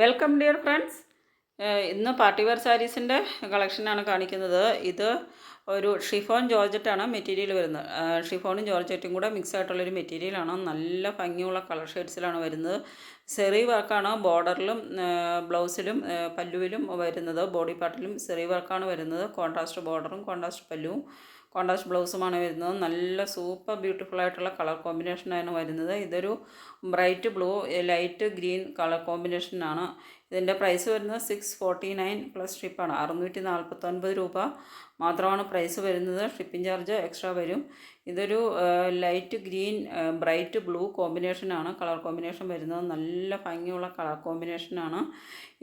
Welcome dear friends ഇന്ന് party wear സാരീസിന്റെ കളക്ഷനാണ് കാണിക്കുന്നത്. ഇത് ഒരു ഷിഫോൺ ജോർജറ്റാണ് മെറ്റീരിയൽ വരുന്നത്. ഷിഫോണും ജോർജറ്റും കൂടെ മിക്സ് ആയിട്ടുള്ളൊരു മെറ്റീരിയലാണ് നല്ല ഭംഗിയുള്ള കളർ ഷെയ്ഡ്സിലാണ് വരുന്നത്. സെറി വർക്കാണ് ബോർഡറിലും ബ്ലൗസിലും പല്ലുവിലും വരുന്നത്. ബോഡി പാർട്ടിലും സെറി വർക്കാണ് വരുന്നത്. കോൺട്രാസ്റ്റ് ബോർഡറും കോൺട്രാസ്റ്റ് പല്ലുവും കോൺട്രാസ്റ്റ് ബ്ലൗസുമാണ് വരുന്നത്. നല്ല സൂപ്പർ ബ്യൂട്ടിഫുൾ ആയിട്ടുള്ള കളർ കോമ്പിനേഷനാണ് വരുന്നത്. ഇതൊരു bright blue light green colour കോമ്പിനേഷനാണ്. ഇതിന്റെ പ്രൈസ് വരുന്നത് സിക്സ് ഫോർട്ടി നയൻ പ്ലസ് ഷിപ്പാണ് അറുന്നൂറ്റി നാൽപ്പത്തൊൻപത് രൂപ മാത്രമാണ് പ്രൈസ് വരുന്നത്. ഷിപ്പിംഗ് ചാർജ് എക്സ്ട്രാ വരും. ഇതൊരു ലൈറ്റ് ഗ്രീൻ ബ്രൈറ്റ് ബ്ലൂ കോമ്പിനേഷനാണ്. കളർ കോമ്പിനേഷൻ വരുന്നത് നല്ല ഭംഗിയുള്ള കളർ കോമ്പിനേഷനാണ്.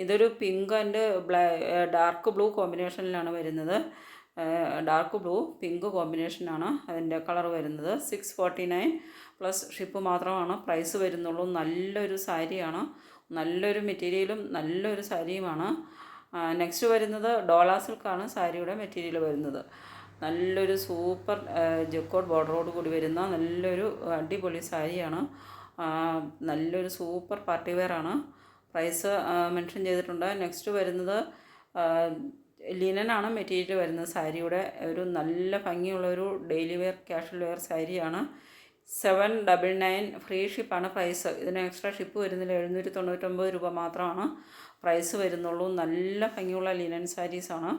ഇതൊരു പിങ്ക് ആൻഡ് ബ്ലാ ഡാർക്ക് ബ്ലൂ കോമ്പിനേഷനിലാണ് വരുന്നത്. ഡാർക്ക് ബ്ലൂ പിങ്ക് കോമ്പിനേഷനാണ് അതിന്റെ കളർ വരുന്നത്. Six forty nine plus ship മാത്രമാണ് പ്രൈസ് വരുന്നുള്ളൂ. നല്ലൊരു സാരിയാണ്. നല്ലൊരു മെറ്റീരിയലും നല്ലൊരു സാരിയുമാണ്. നെക്സ്റ്റ് വരുന്നത് ഡോളാ സിൽക്കാണ് സാരിയുടെ മെറ്റീരിയൽ വരുന്നത്. നല്ലൊരു സൂപ്പർ ജക്കോട്ട് ബോർഡറോട് കൂടി വരുന്ന നല്ലൊരു അടിപൊളി സാരിയാണ്. നല്ലൊരു സൂപ്പർ പാർട്ടി വെയർ ആണ്. പ്രൈസ് മെൻഷൻ ചെയ്തിട്ടുണ്ട്. നെക്സ്റ്റ് വരുന്നത് ലിനനാണ് മെറ്റീരിയൽ വരുന്നത്. സാരിയുടെ ഒരു നല്ല ഭംഗിയുള്ള ഒരു ഡെയിലി വെയർ ക്യാഷ്വൽ വെയർ സാരിയാണ്. സെവൻ ഡബിൾ നയൻ ഫ്രീ ഷിപ്പാണ് പ്രൈസ്. ഇതിന് എക്സ്ട്രാ ഷിപ്പ് വരുന്നില്ല. എഴുന്നൂറ്റി തൊണ്ണൂറ്റൊമ്പത് രൂപ മാത്രമാണ് പ്രൈസ് വരുന്നുള്ളൂ. നല്ല ഭംഗിയുള്ള ലിനൻ സാരീസാണ്.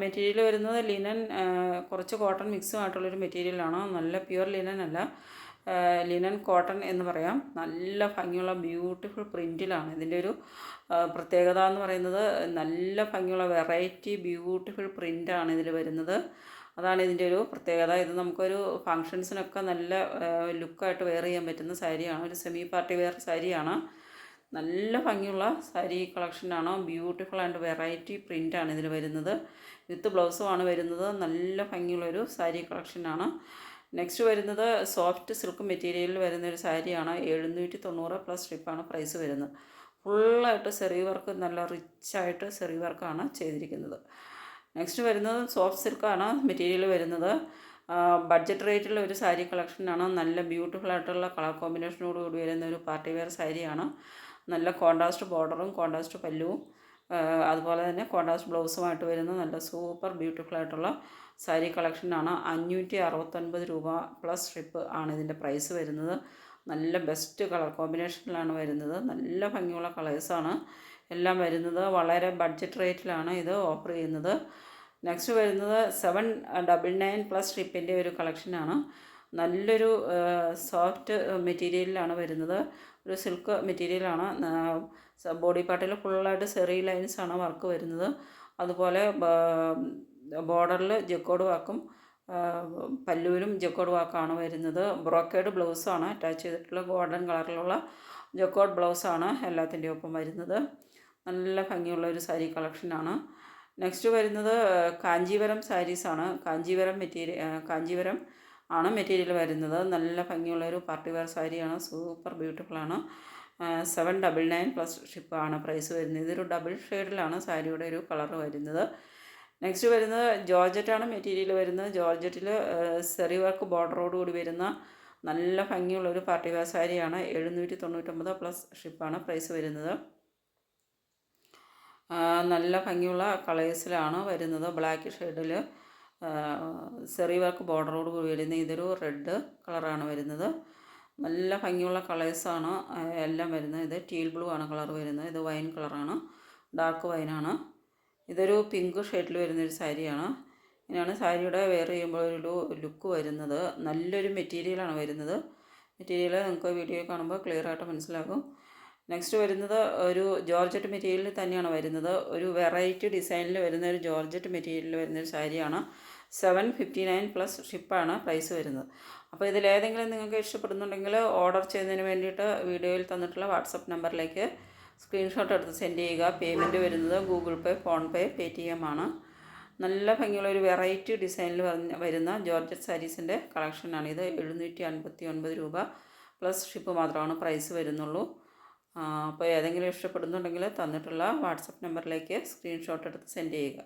മെറ്റീരിയൽ വരുന്നത് ലിനൻ കുറച്ച് കോട്ടൺ മിക്സും ആയിട്ടുള്ളൊരു മെറ്റീരിയലാണ്. നല്ല പ്യുവർ ലിനൻ അല്ല. ലിനൻ കോട്ടൺ എന്ന് പറയാം. നല്ല ഭംഗിയുള്ള ബ്യൂട്ടിഫുൾ പ്രിന്റിലാണ് ഇതിന്റെ ഒരു പ്രത്യേകത എന്ന് പറയുന്നത് നല്ല ഭംഗിയുള്ള വെറൈറ്റി ബ്യൂട്ടിഫുൾ പ്രിന്റാണ് ഇതിൽ വരുന്നത്. അതാണ് ഇതിന്റെ ഒരു പ്രത്യേകത. ഇത് നമുക്കൊരു ഫങ്ഷൻസിനൊക്കെ നല്ല ലുക്കായിട്ട് വെയർ ചെയ്യാൻ പറ്റുന്ന സാരിയാണ്. ഒരു സെമി പാർട്ടി വെയർ സാരിയാണ്. നല്ല ഭംഗിയുള്ള സാരി കളക്ഷനാണ് ബ്യൂട്ടിഫുൾ ആൻഡ് വെറൈറ്റി പ്രിന്റാണ് ഇതിൽ വരുന്നത്. വിത്ത് ബ്ലൗസുമാണ് വരുന്നത്. നല്ല ഭംഗിയുള്ളൊരു സാരി കളക്ഷനാണ് നെക്സ്റ്റ് വരുന്നത് സോഫ്റ്റ് സിൽക്ക് മെറ്റീരിയലിൽ വരുന്ന ഒരു സാരിയാണ് എഴുന്നൂറ്റി തൊണ്ണൂറ് പ്ലസ് സ്ട്രിപ്പാണ് പ്രൈസ് വരുന്നത്. ഫുള്ളായിട്ട് സെറി വർക്ക് നല്ല റിച്ചായിട്ട് സെറി വർക്കാണ് ചെയ്തിരിക്കുന്നത്. നെക്സ്റ്റ് വരുന്നത് സോഫ്റ്റ് സിൽക്കാണ് മെറ്റീരിയൽ വരുന്നത്. ബഡ്ജറ്റ് റേറ്റിൽ ഒരു സാരി കളക്ഷനാണ് നല്ല ബ്യൂട്ടിഫുൾ ആയിട്ടുള്ള കളർ കോമ്പിനേഷനോട് കൂടി വരുന്ന ഒരു പാർട്ടി വെയർ സാരിയാണ് നല്ല കോൺട്രാസ്റ്റ് ബോർഡറും കോൺട്രാസ്റ്റ് പല്ലുവും. അതുപോലെ തന്നെ കോൺട്രാസ്റ്റ് ബ്ലൗസുമായിട്ട് വരുന്ന നല്ല സൂപ്പർ ബ്യൂട്ടിഫുൾ ആയിട്ടുള്ള സാരി കളക്ഷനാണ്. അഞ്ഞൂറ്റി അറുപത്തൊൻപത് രൂപ പ്ലസ് ഷിപ്പ് ആണ് ഇതിന്റെ പ്രൈസ് വരുന്നത്. നല്ല ബെസ്റ്റ് കളർ കോമ്പിനേഷനിലാണ് വരുന്നത്. നല്ല ഭംഗിയുള്ള കളേഴ്സാണ് എല്ലാം വരുന്നത്. വളരെ ബഡ്ജറ്റ് റേറ്റിലാണ് ഇത് ഓഫർ ചെയ്യുന്നത്. നെക്സ്റ്റ് വരുന്നത് സെവൻ ഡബിൾ നയൻ പ്ലസ് ഷിപ്പിന്റെ ഒരു കളക്ഷനാണ്. നല്ലൊരു സോഫ്റ്റ് മെറ്റീരിയലിലാണ് വരുന്നത്. ഒരു സിൽക്ക് മെറ്റീരിയലാണ്. ബോഡി പാർട്ടിൽ ഫുള്ളായിട്ട് സെറി ലൈൻസ് ആണ് വർക്ക് വരുന്നത്. അതുപോലെ ബോർഡറിൽ ജക്കോഡ് വാക്കും പല്ലുവിലും ജക്കോഡ് വാക്കാണ് വരുന്നത്. ബ്രോക്കേഡ് ബ്ലൗസാണ്. അറ്റാച്ച് ചെയ്തിട്ടുള്ള ഗോൾഡൻ കളറിലുള്ള ജക്കോഡ് ബ്ലൗസാണ് എല്ലാത്തിന്റെ ഒപ്പം വരുന്നത്. നല്ല ഭംഗിയുള്ള ഒരു സാരി കളക്ഷനാണ്. നെക്സ്റ്റ് വരുന്നത് കാഞ്ചീവരം സാരീസാണ്. കാഞ്ചീവരം മെറ്റീരിയൽ കാഞ്ചീവരം ആണ് മെറ്റീരിയൽ വരുന്നത്. നല്ല ഭംഗിയുള്ള ഒരു പാർട്ടി വെയർ സാരിയാണ് സൂപ്പർ ബ്യൂട്ടിഫുൾ ആണ്. സെവൻ ഡബിൾ നയൻ പ്ലസ് ഷിപ്പാണ് പ്രൈസ് വരുന്നത്. ഇതൊരു ഡബിൾ ഷെയ്ഡിലാണ് സാരിയുടെ ഒരു കളർ വരുന്നത്. നെക്സ്റ്റ് വരുന്നത് ജോർജറ്റാണ് മെറ്റീരിയൽ വരുന്നത്. ജോർജറ്റിൽ സെറി വർക്ക് ബോർഡറോട് കൂടി വരുന്ന നല്ല ഭംഗിയുള്ള ഒരു പാർട്ടി വെയർ സാരിയാണ് എഴുന്നൂറ്റി തൊണ്ണൂറ്റൊമ്പത് പ്ലസ് ഷിപ്പാണ് പ്രൈസ് വരുന്നത്. നല്ല ഭംഗിയുള്ള കളേഴ്സിലാണ് വരുന്നത്. ബ്ലാക്ക് ഷെയ്ഡിൽ സെറി വർക്ക് ബോർഡറോട് കൂടി വരുന്ന ഇതൊരു റെഡ് കളറാണ് വരുന്നത്. നല്ല ഭംഗിയുള്ള കളേഴ്സാണ് എല്ലാം വരുന്നത്. ഇത് ടീൽ ബ്ലൂ ആണ് കളർ വരുന്നത്. ഇത് വൈൻ കളറാണ് ഡാർക്ക് വൈനാണ്. ഇതൊരു പിങ്ക് ഷെയ്ഡിൽ വരുന്നൊരു സാരിയാണ്. ഇങ്ങനെയാണ് സാരിയുടെ വെയർ ചെയ്യുമ്പോൾ ഒരു ലുക്ക് വരുന്നത്. നല്ലൊരു മെറ്റീരിയലാണ് വരുന്നത്. മെറ്റീരിയൽ നിങ്ങൾക്ക് വീഡിയോ കാണുമ്പോൾ ക്ലിയർ ആയിട്ട് മനസ്സിലാകും. നെക്സ്റ്റ് വരുന്നത് ഒരു ജോർജറ്റ് മെറ്റീരിയലിൽ തന്നെയാണ് വരുന്നത്. ഒരു വെറൈറ്റി ഡിസൈനിൽ വരുന്ന ഒരു ജോർജറ്റ് മെറ്റീരിയലിൽ വരുന്ന ഒരു സാരിയാണ്. സെവൻ ഫിഫ്റ്റി നയൻ പ്ലസ് ഷിപ്പാണ് പ്രൈസ് വരുന്നത്. അപ്പോൾ ഇതിലേതെങ്കിലും നിങ്ങൾക്ക് ഇഷ്ടപ്പെടുന്നുണ്ടെങ്കിൽ ഓർഡർ ചെയ്യുന്നതിന് വേണ്ടിയിട്ട് വീഡിയോയിൽ തന്നിട്ടുള്ള വാട്സപ്പ് നമ്പറിലേക്ക് സ്ക്രീൻഷോട്ട് എടുത്ത് സെൻഡ് ചെയ്യുക. പേയ്മെന്റ് വരുന്നത് Google Pay PhonePe Paytm ആണ്. നല്ല ഭംഗിയുള്ള ഒരു വെറൈറ്റി ഡിസൈനിൽ വരുന്ന ജോർജറ്റ് സാരീസിന്റെ കളക്ഷനാണ് ഇത്. എഴുന്നൂറ്റി അൻപത്തി ഒൻപത് രൂപ പ്ലസ് ഷിപ്പ് മാത്രമാണ് പ്രൈസ് വരുന്നുള്ളൂ. അപ്പോൾ ഏതെങ്കിലും ഇഷ്ടപ്പെടുന്നുണ്ടെങ്കിൽ തന്നിട്ടുള്ള വാട്സപ്പ് നമ്പറിലേക്ക് സ്ക്രീൻഷോട്ട് എടുത്ത് സെൻഡ് ചെയ്യുക.